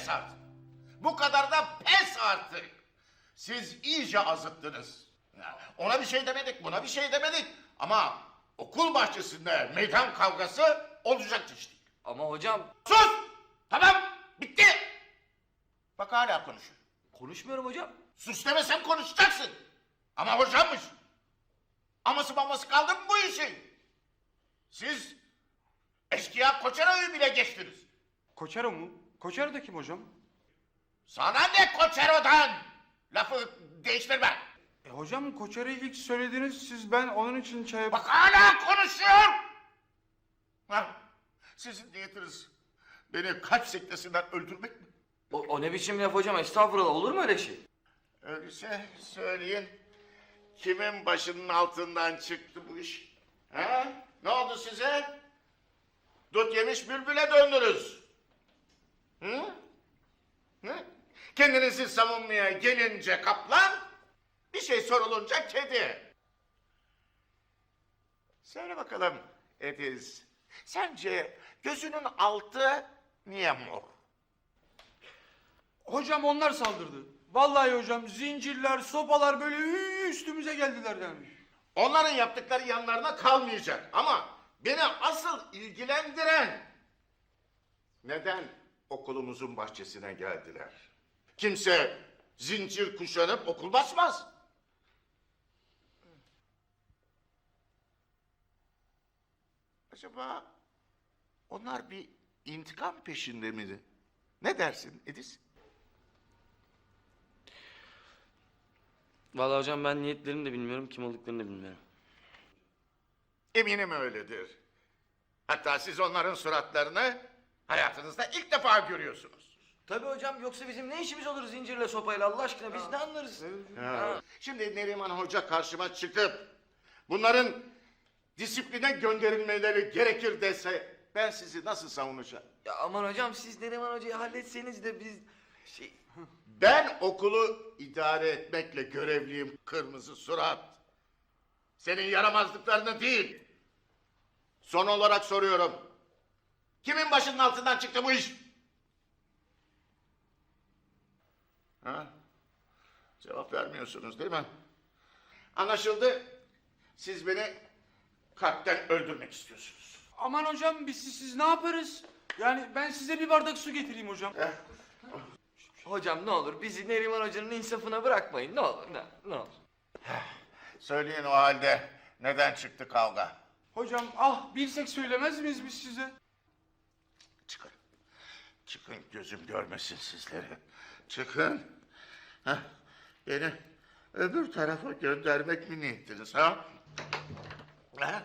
pes artık. Bu kadar da pes artık. Siz iyice azıttınız. Ya, Ona bir şey demedik, buna bir şey demedik. Ama okul bahçesinde meydan kavgası olacak işte. Ama hocam Sus! Tamam, bitti. Bak hala konuşuyor. konuşmuyorum hocam. Sus demesen konuşacaksın. Ama hocammış. Aması maması kaldı mı bu işin? Siz eşkıya Koçero'yu bile geçtiniz. Koçero mu? Koçero da kim hocam? Sana ne Koçero'dan? Lafı değiştirme. E hocam Koçero'yu ilk söylediniz siz ben onun için çay... Bak hala konuşuyor. Ha, sizin niyetiniz beni kalp sektesinden öldürmek mi? O, o ne biçim laf hocam estağfurullah olur mu öyle şey? Öyleyse söyleyin. Kimin başının altından çıktı bu iş? Ha? Ne oldu size? Dut yemiş bülbüle döndünüz. Kendinizi savunmaya gelince kaplan, bir şey sorulunca kedi. Söyle bakalım Ediz, sence gözünün altı niye mor? Hocam onlar saldırdı. Vallahi hocam zincirler, sopalar böyle üstümüze geldiler yani. Onların yaptıkları yanlarına kalmayacak. Ama beni asıl ilgilendiren neden okulumuzun bahçesine geldiler? Kimse zincir kuşanıp okul basmaz. Acaba onlar bir intikam peşinde miydi? Ne dersin Edis? Vallahi hocam ben niyetlerini de bilmiyorum kim olduklarını da bilmiyorum. Eminim öyledir. Hatta siz onların suratlarını hayatınızda ilk defa görüyorsunuz. Tabii hocam yoksa bizim ne işimiz olur zincirle sopayla Allah aşkına biz ne anlarız? Ha. Şimdi Neriman Hoca karşıma çıkıp bunların disipline gönderilmeleri gerekir dese ben sizi nasıl savunacağım? Ya aman hocam siz Neriman Hoca'yı halletseniz de biz şey... Ben okulu idare etmekle görevliyim kırmızı surat. Senin yaramazlıklarını değil. Son olarak soruyorum. Kimin başının altından çıktı bu iş? Ha? Cevap vermiyorsunuz değil mi? Anlaşıldı. Siz beni kalpten öldürmek istiyorsunuz. Aman hocam biz siz, siz ne yaparız? Yani ben size bir bardak su getireyim hocam. Eh, Hocam ne olur bizi Neriman Hoca'nın insafına bırakmayın ne olur ne, ne olur. Söyleyin o halde neden çıktı kavga? Hocam ah bilsek söylemez miyiz biz size? Çıkın. Çıkın gözüm görmesin sizleri. Çıkın. Heh, beni öbür tarafa göndermek mi niyettiniz ha? Ha?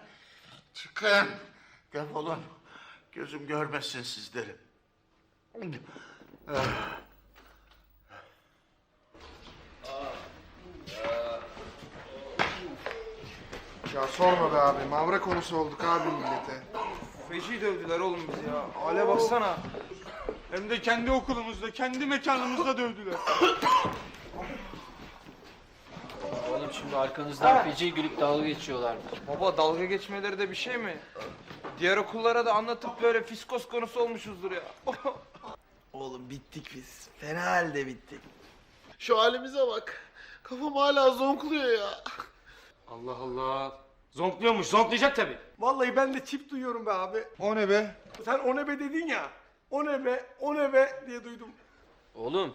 Çıkın. Defolun. Gözüm görmesin sizleri. Ya sorma be abi. Mavra konusu olduk abi millete. Feci dövdüler oğlum bizi ya. Hale baksana. Hem de kendi okulumuzda, kendi mekanımızda dövdüler. Şimdi arkanızdan feci gülüp dalga geçiyorlardı. Baba dalga geçmeleri de bir şey mi? Diğer okullara da anlatıp böyle fiskos konusu olmuşuzdur ya. Oğlum bittik biz. Fena halde bittik. Şu halimize bak. Kafam hala zonkluyor ya. Allah Allah. Zonkluyormuş, zonklayacak tabii. Vallahi ben de çift duyuyorum be abi. O ne be? Sen o ne be dedin ya. O ne be, o ne be diye duydum. Oğlum,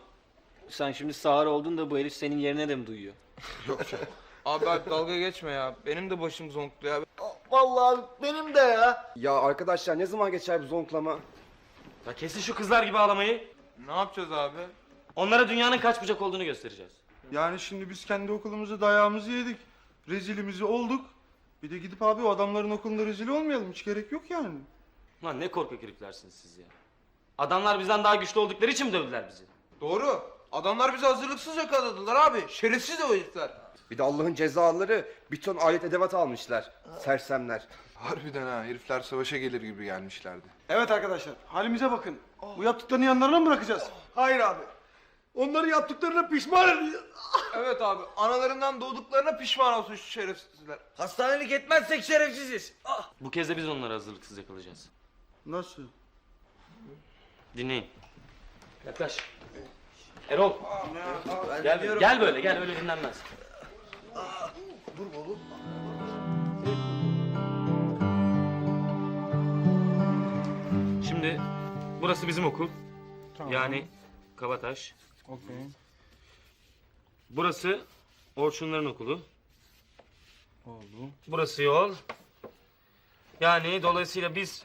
sen şimdi sağır oldun da bu herif senin yerine de mi duyuyor? Abi abi dalga geçme ya. Benim de başım zonkluyor abi. Vallahi benim de ya. Ya arkadaşlar ne zaman geçer bu zonklama? Ya kesin şu kızlar gibi ağlamayı. Ne yapacağız abi? Onlara dünyanın kaç bucak olduğunu göstereceğiz. Yani şimdi biz kendi okulumuzda dayağımızı yedik. Rezilimizi olduk. Bir de gidip abi o adamların okulunda rezil olmayalım. Hiç gerek yok yani. Lan ne korkak heriflersiniz siz ya. Adamlar bizden daha güçlü oldukları için mi dövdüler bizi? Doğru. Adamlar bizi hazırlıksız yakaladılar abi. Şerefsiz o herifler. Bir de Allah'ın cezaları bir ton alet edevat almışlar. Sersemler. Harbiden ha. Herifler savaşa gelir gibi gelmişlerdi. Evet arkadaşlar, halimize bakın. Bu yaptıklarını yanlarına mı bırakacağız? Hayır abi. Onları yaptıklarına pişman edeceğiz. Evet abi. Analarından doğduklarına pişman olsun şu şerefsizler. Hastanelik etmezsek şerefsiziz. Ah. Bu kez de biz onları hazırlıksız yakalayacağız. Nasıl? Dinleyin. Yaklaş. Erol. Gel, gel böyle gel öyle dinlenmez. Şimdi burası bizim okul. Yani Kabataş. Okey. Burası Orçunların okulu. Oldu. Burası yol. Yani dolayısıyla biz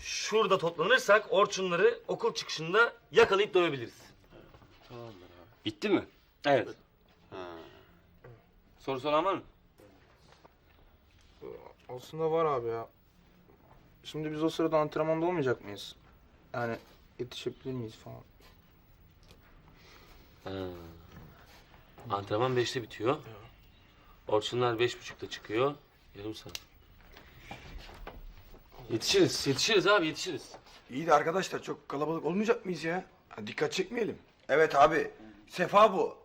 şurada toplanırsak Orçunları okul çıkışında yakalayıp dövebiliriz. Bitti mi? Evet. Soru soran var mı? Aslında var abi ya. Şimdi biz o sırada antrenmanda olmayacak mıyız? Yani yetişebilir miyiz falan? Antrenman 5'te bitiyor. Orçunlar beş buçukta çıkıyor. Yarım saat. Yetişiriz, yetişiriz abi yetişiriz. İyi de arkadaşlar çok kalabalık olmayacak mıyız ya? Ha, dikkat çekmeyelim. Evet abi. Sefa bu.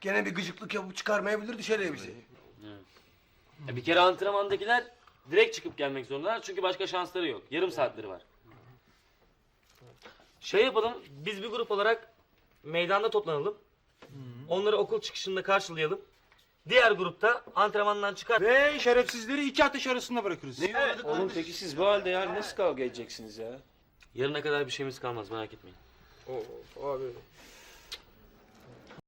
Gene bir gıcıklık yapıp çıkarmayabilir dışarıya bizi. Ya bir kere antrenmandakiler direkt çıkıp gelmek zorundalar çünkü başka şansları yok. Yarım saatleri var. Şey yapalım, biz bir grup olarak meydanda toplanalım. Onları okul çıkışında karşılayalım. Diğer grupta antrenmandan çıkar. Ve şerefsizleri iki ateş arasında bırakırız. Oğlum peki siz bu halde yani nasıl kavga edeceksiniz ya? Yarına kadar bir şeyimiz kalmaz merak etmeyin. Oo, abi.